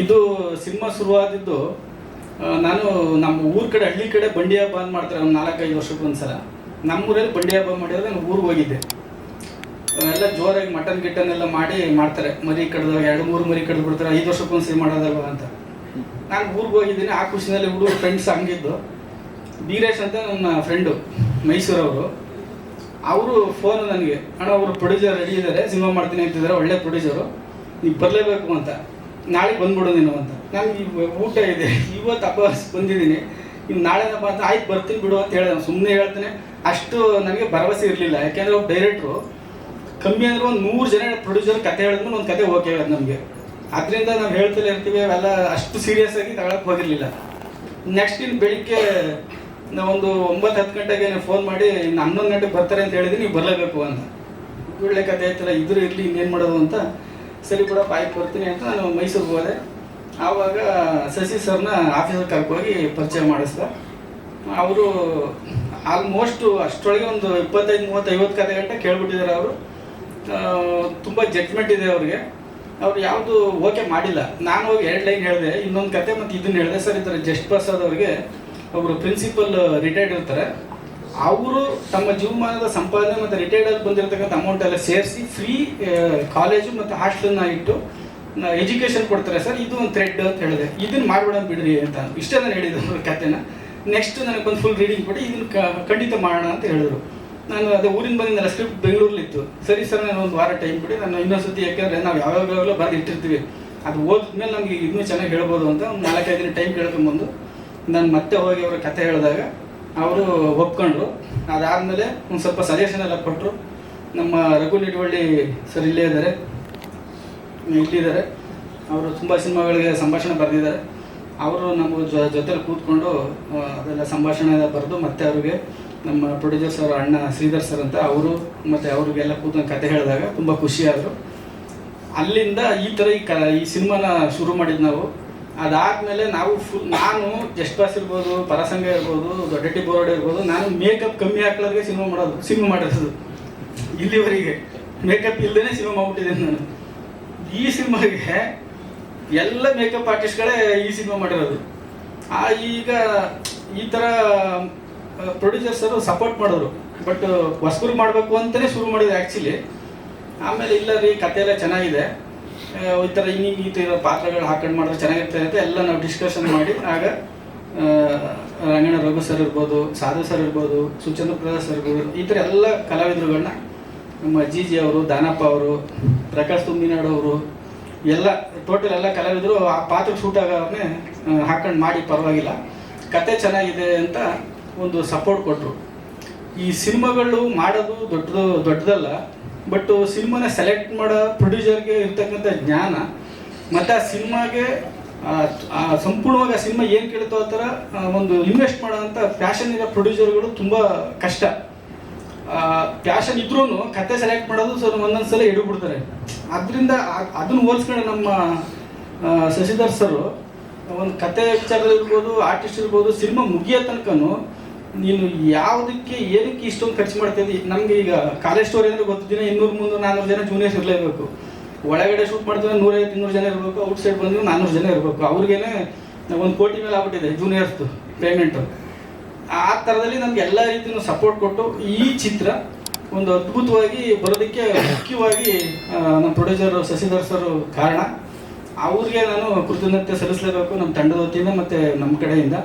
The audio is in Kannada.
ಇದು ಸಿನಿಮಾ ಶುರುವಾದಿದ್ದು ನಾನು ನಮ್ಮ ಊರ ಕಡೆ, ಹಳ್ಳಿ ಕಡೆ ಬಂಡಿ ಹಬ್ಬ ಅಂತ ಮಾಡ್ತಾರೆ, ಒಂದು ನಾಲ್ಕೈದು ವರ್ಷಕ್ಕೆ ಒಂದ್ಸಲ. ನಮ್ಮೂರಲ್ಲಿ ಬಂಡಿ ಹಬ್ಬ ಮಾಡಿದ್ರೆ ನಾನು ಊರಿಗೆ ಹೋಗಿದ್ದೆ. ಎಲ್ಲ ಜೋರಾಗಿ ಮಟನ್, ಗಿಟನ್ ಎಲ್ಲ ಮಾಡಿ ಮಾಡ್ತಾರೆ. ಮರಿ ಕಡ್ದು, ಎರಡು, ಮೂರು ಮರಿ ಕಡ್ದು ಬಿಡ್ತಾರೆ, ಐದು ವರ್ಷಕ್ಕೆ ಒಂದ್ಸರಿ ಮಾಡೋದಲ್ವ ಅಂತ. ನಾನು ಊರಿಗೆ ಹೋಗಿದ್ದೀನಿ, ಆ ಖುಷಿನಲ್ಲಿ ಹುಡುಗ ಫ್ರೆಂಡ್ಸ್ ಹಂಗಿದ್ದು. ಬೀರೇಶ್ ಅಂತ ನನ್ನ ಫ್ರೆಂಡು ಮೈಸೂರವರು. ಅವರು ಫೋನ್ ನನಗೆ, ಅಣ್ಣ, ಅವರು ಪ್ರೊಡ್ಯೂಸರ್ ರೆಡಿ ಇದ್ದಾರೆ ಸಿನಿಮಾ ಮಾಡ್ತೀನಿ ಅಂತಿದ್ದಾರೆ ಒಳ್ಳೆ ಪ್ರೊಡ್ಯೂಸರು ನೀವು ಬರಲೇಬೇಕು ಅಂತ. ನಾಳೆ ಬಂದ್ಬಿಡು ನೀನು ಅಂತ. ನಾನು ಊಟ ಇದೆ. ಇವತ್ತು ಹಬ್ಬ ಬಂದಿದ್ದೀನಿ. ಇನ್ನು ನಾಳೆನಪ್ಪ ಅಂತ ಆಯ್ತು ಬರ್ತೀನಿ ಬಿಡು ಅಂತ ಹೇಳಿದೆ ಸುಮ್ಮನೆ ಹೇಳ್ತೇನೆ. ಅಷ್ಟು ನನಗೆ ಭರವಸೆ ಇರಲಿಲ್ಲ. ಯಾಕೆಂದ್ರೆ ಒಬ್ಬ ಡೈರೆಕ್ಟ್ರು ಕಮ್ಮಿ ಅಂದ್ರೆ ಒಂದು ನೂರು ಜನ ಪ್ರೊಡ್ಯೂಸರ್ ಕತೆ ಹೇಳಿದ್ಮೇಲೆ ಒಂದು ಕತೆ ಓಕೆ ಹೇಳೋದು ನಮಗೆ. ಅದರಿಂದ ನಾವು ಹೇಳ್ತಲೇ ಇರ್ತೀವಿ, ಅವೆಲ್ಲ ಅಷ್ಟು ಸೀರಿಯಸ್ ಆಗಿ ತಗೊಳಕ್ಕೆ ಹೋಗಿರಲಿಲ್ಲ. ನೆಕ್ಸ್ಟ್ ಇನ್ನು ಬೆಳಿಗ್ಗೆ ನಾವೊಂದು ಒಂಬತ್ತು ಹತ್ತು ಗಂಟೆಗೆ ಫೋನ್ ಮಾಡಿ ಇನ್ನು ಹನ್ನೊಂದು ಗಂಟೆಗೆ ಬರ್ತಾರೆ ಅಂತ ಹೇಳಿದ್ರೆ ನೀವು ಬರಲೇಬೇಕು ಅಂತ. ಒಳ್ಳೆ ಕತೆ ಆಯ್ತಲ್ಲ ಇದ್ರು ಇರಲಿ, ಇನ್ನೇನು ಮಾಡೋದು ಅಂತ. ಸರಿ ಕೂಡ ಆಯ್ತು ಬರ್ತೀನಿ ಅಂತ ನಾನು ಮೈಸೂರಿಗೆ ಹೋದೆ. ಆವಾಗ ಶಶಿ ಸರ್ನ ಆಫೀಸರ್ ಕರ್ಕೋಗಿ ಪರಿಚಯ ಮಾಡಿಸ್ದ. ಅವರು ಆಲ್ಮೋಸ್ಟ್ ಅಷ್ಟರೊಳಗೆ ಒಂದು ಇಪ್ಪತ್ತೈದು ಮೂವತ್ತು ಐವತ್ತು ಕತೆ ಗಂಟೆ ಕೇಳ್ಬಿಟ್ಟಿದ್ದಾರೆ ಅವರು. ತುಂಬ ಜಡ್ಜ್ಮೆಂಟ್ ಇದೆ ಅವ್ರಿಗೆ. ಅವ್ರು ಯಾವುದು ಓಕೆ ಮಾಡಿಲ್ಲ. ನಾನು ಹೋಗಿ ಎರಡು ಲೈನ್ ಹೇಳಿದೆ, ಇನ್ನೊಂದು ಕತೆ ಮತ್ತು ಇದನ್ನು ಹೇಳಿದೆ. ಸರ್, ಈ ಥರ ಜಸ್ಟ್ ಪ್ರಸಾದ್ ಆದವ್ರಿಗೆ ಒಬ್ಬರು ಪ್ರಿನ್ಸಿಪಲ್ ರಿಟೈರ್ಡ್ ಇರ್ತಾರೆ. ಅವರು ತಮ್ಮ ಜೀವಮಾನದ ಸಂಪಾದನೆ ಮತ್ತು ರಿಟೈರ್ಡಲ್ಲಿ ಬಂದಿರತಕ್ಕಂಥ ಅಮೌಂಟ್ ಎಲ್ಲ ಸೇರಿಸಿ ಫ್ರೀ ಕಾಲೇಜು ಮತ್ತು ಹಾಸ್ಟೆಲ್ನ ಇಟ್ಟು ಎಜುಕೇಷನ್ ಕೊಡ್ತಾರೆ. ಸರ್, ಇದು ಒಂದು ಥ್ರೆಡ್ ಅಂತ ಹೇಳಿದೆ. ಇದನ್ನ ಮಾಡ್ಬೇಡ ಬಿಡ್ರಿ ಅಂತ ಇಷ್ಟೇ ನಾನು ಹೇಳಿದ್ದು ಅವ್ರ ಕತೆನ ನೆಕ್ಸ್ಟ್ ನನಗೆ ಬಂದು ಫುಲ್ ರೀಡಿಂಗ್ ಕೊಡಿ, ಇದನ್ನ ಖಂಡಿತ ಮಾಡೋಣ ಅಂತ ಹೇಳಿದ್ರು. ನಾನು ಅದೇ ಊರಿಂದ ಬಂದಿದ್ದೆಲ್ಲ ಸ್ಕ್ರಿಪ್ಟ್ ಬೆಂಗಳೂರಲ್ಲಿತ್ತು ಸರಿ ಸರ್ ನಾನು ಒಂದು ವಾರ ಟೈಮ್ ಕೊಡಿ. ನಾನು ಇನ್ನೊಂದ್ಸತಿ ಯಾಕೆಂದ್ರೆ ನಾವು ಯಾವಾಗಲೂ ಬರೆದು ಇಟ್ಟಿರ್ತೀವಿ. ಅದು ಓದಿದ್ಮೇಲೆ ನಮಗೆ ಇನ್ನೂ ಚೆನ್ನಾಗಿ ಹೇಳ್ಬೋದು ಅಂತ ಒಂದು ನಾಲ್ಕೈದು ದಿನ ಟೈಮ್ ಕೇಳ್ಕೊಂಬಂದು ನಾನು ಮತ್ತೆ ಹೋಗಿ ಅವರ ಕತೆ ಹೇಳಿದಾಗ ಅವರು ಒಪ್ಕೊಂಡ್ರು ಅದಾದಮೇಲೆ ಒಂದು ಸ್ವಲ್ಪ ಸಜೆಷನ್ ಎಲ್ಲ ಕೊಟ್ಟರು ನಮ್ಮ ರಘು ನಿಟ್ವಳ್ಳಿ ಸರ್ ಇಲ್ಲೇ ಇದ್ದಾರೆ. ಇಲ್ಲಿದ್ದಾರೆ. ಅವರು ತುಂಬ ಸಿನಿಮಾಗಳಿಗೆ ಸಂಭಾಷಣೆ ಬರೆದಿದ್ದಾರೆ. ಅವರು ನಮ್ಮ ಜೊತೆಲಿ ಕೂತ್ಕೊಂಡು ಅದೆಲ್ಲ ಸಂಭಾಷಣೆ ಬರೆದು ಮತ್ತೆ ಅವರಿಗೆ ನಮ್ಮ ಪ್ರೊಡ್ಯೂಸರ್ ಸರ್ ಅಣ್ಣ ಶ್ರೀಧರ್ ಸರ್ ಅಂತ ಅವರು ಮತ್ತು ಅವ್ರಿಗೆಲ್ಲ ಕೂತ್ಕೊಂಡು ಕತೆ ಹೇಳಿದಾಗ ತುಂಬ ಖುಷಿಯಾದರು ಅಲ್ಲಿಂದ ಈ ಥರ ಈ ಕ, ಈ ಸಿನಿಮಾನ ಶುರು ಮಾಡಿದ್ದು ನಾವು. ಅದಾದಮೇಲೆ ನಾವು ಫುಲ್ ನಾನು ಜಸ್ಟ್ ಪಾಸ್ ಇರ್ಬೋದು, ಪರಸಂಗ ಇರ್ಬೋದು ದೊಡ್ಡಟ್ಟಿ ಬೋರ್ಡ್ ಇರ್ಬೋದು, ನಾನು ಮೇಕಪ್ ಕಮ್ಮಿ ಹಾಕ್ಲಾದ್ರೆ ಸಿನಿಮಾ ಮಾಡೋದು, ಸಿನಿಮಾ ಮಾಡಿಸೋದು ಇಲ್ಲಿವರೆಗೆ ಮೇಕಪ್ ಇಲ್ಲದೇ ಸಿನಿಮಾ ಮಾಡ್ಬಿಟ್ಟಿದ್ದೇನೆ ನಾನು. ಈ ಸಿನಿಮಾಗೆ ಎಲ್ಲ ಮೇಕಪ್ ಆರ್ಟಿಸ್ಟ್ಗಳೇ ಈ ಸಿನಿಮಾ ಮಾಡಿರೋದು. ಆ, ಈಗ ಈ ಥರ ಪ್ರೊಡ್ಯೂಸರ್ಸರು ಸಪೋರ್ಟ್ ಮಾಡೋರು ಬಟ್ ಹೊಸಬ್ರು ಮಾಡಬೇಕು ಅಂತಲೇ ಶುರು ಮಾಡಿದ್ರು ಆ್ಯಕ್ಚುಲಿ ಆಮೇಲೆ ಇಲ್ಲ ರೀ, ಕಥೆ ಎಲ್ಲ ಚೆನ್ನಾಗಿದೆ. ಈ ಥರ ಈ ಥರ ಪಾತ್ರಗಳು ಹಾಕೊಂಡು ಮಾಡಿದ್ರೆ ಚೆನ್ನಾಗಿರ್ತದೆ ಅಂತ ಎಲ್ಲ ನಾವು ಡಿಸ್ಕಷನ್ ಮಾಡಿ. ಆಗ ರಂಗಣ ರಘು ಸರ್ ಇರ್ಬೋದು, ಸಾಧು ಸರ್ ಇರ್ಬೋದು ಸುಚಂದ್ರ ಪ್ರಸಾದ್ ಸರ್ ಇರ್ಬೋದು, ಈ ಥರ ಎಲ್ಲ ಕಲಾವಿದರುಗಳನ್ನ ನಮ್ಮ ಜಿ ಜಿ ಅವರು, ದಾನಪ್ಪ ಅವರು, ಪ್ರಕಾಶ್ ತುಂಬಿನಾಡು ಅವರು, ಎಲ್ಲ ಟೋಟಲ್ ಎಲ್ಲ ಕಲಾವಿದರು ಆ ಪಾತ್ರ ಶೂಟ್ ಆಗೋನೆ ಹಾಕೊಂಡು ಮಾಡಿ, ಪರವಾಗಿಲ್ಲ. ಕತೆ ಚೆನ್ನಾಗಿದೆ ಅಂತ ಒಂದು ಸಪೋರ್ಟ್ ಕೊಟ್ಟರು ಈ ಸಿನಿಮಾಗಳು ಮಾಡೋದು ದೊಡ್ಡದು, ದೊಡ್ಡದಲ್ಲ. ಬಟ್ ಸಿನಿಮಾನ ಸೆಲೆಕ್ಟ್ ಮಾಡೋ ಪ್ರೊಡ್ಯೂಸರ್ಗೆ ಇರ್ತಕ್ಕಂಥ ಜ್ಞಾನ, ಮತ್ತು ಆ ಸಿನಿಮಾಗೆ ಸಂಪೂರ್ಣವಾಗಿ ಆ ಸಿನಿಮಾ ಏನು ಕೇಳುತ್ತೋ ಆ ಥರ ಒಂದು ಇನ್ವೆಸ್ಟ್ ಮಾಡೋಂಥ ಪ್ಯಾಷನ್ ಇರೋ ಪ್ರೊಡ್ಯೂಸರ್ಗಳು ತುಂಬ ಕಷ್ಟ. ಫ್ಯಾಷನ್ ಇದ್ರೂ ಕತೆ ಸೆಲೆಕ್ಟ್ ಮಾಡೋದು ಸರ್ ಒಂದೊಂದು ಸಲ ಬಿಡ್ತಾರೆ ಅದರಿಂದ ಅದನ್ನು ಹೋಲಿಸ್ಕೊಂಡು ನಮ್ಮ ಶಶಿಧರ್ ಸರ್, ಒಂದು ಕತೆ ವಿಚಾರದಲ್ಲಿ ಇರ್ಬೋದು ಆರ್ಟಿಸ್ಟ್ ಇರ್ಬೋದು, ಸಿನಿಮಾ ಮುಗಿಯೋ ತನಕನು ನೀನು ಯಾವುದಕ್ಕೆ, ಏನಕ್ಕೆ ಇಷ್ಟೊಂದು ಖರ್ಚು ಮಾಡ್ತಿದ್ದಿ ನಮಗೆ ಈಗ ಕಾಲೇಜ್ ಸ್ಟೋರಿ ಅಂದ್ರೆ ದಿನ ಇನ್ನೂರು, ಮುನ್ನೂರು ನಾನ್ನೂರು ಜನ ಜೂನಿಯರ್ಸ್ ಇರಲೇಬೇಕು. ಒಳಗಡೆ ಶೂಟ್ ಮಾಡ್ತೀವಿ ನೂರೈವತ್ತು, ಇನ್ನೂರು ಜನ ಇರಬೇಕು. ಔಟ್ ಸೈಡ್ ಬಂದ್ರೆ ನಾನ್ನೂರು ಜನ ಇರಬೇಕು. ಅವ್ರಿಗೇನೆ ಒಂದು ಕೋಟಿ ಮೇಲೆ ಆಗ್ಬಿಟ್ಟಿದೆ ಜೂನಿಯರ್ಸ್ದು ಪೇಮೆಂಟು ಆ ಥರದಲ್ಲಿ ನಮ್ಗೆ ಎಲ್ಲ ರೀತಿಯೂ ಸಪೋರ್ಟ್ ಕೊಟ್ಟು ಈ ಚಿತ್ರ ಒಂದು ಅದ್ಭುತವಾಗಿ ಬರೋದಕ್ಕೆ ಮುಖ್ಯವಾಗಿ ನಮ್ಮ ಪ್ರೊಡ್ಯೂಸರ್ ಶಶಿಧರ್ ಸರ್ ಕಾರಣ. ಅವ್ರಿಗೆ ನಾನು ಕೃತಜ್ಞತೆ ಸಲ್ಲಿಸಲೇಬೇಕು ನಮ್ಮ ತಂಡದ ವತಿಯಿಂದ ಮತ್ತು ನಮ್ಮ ಕಡೆಯಿಂದ.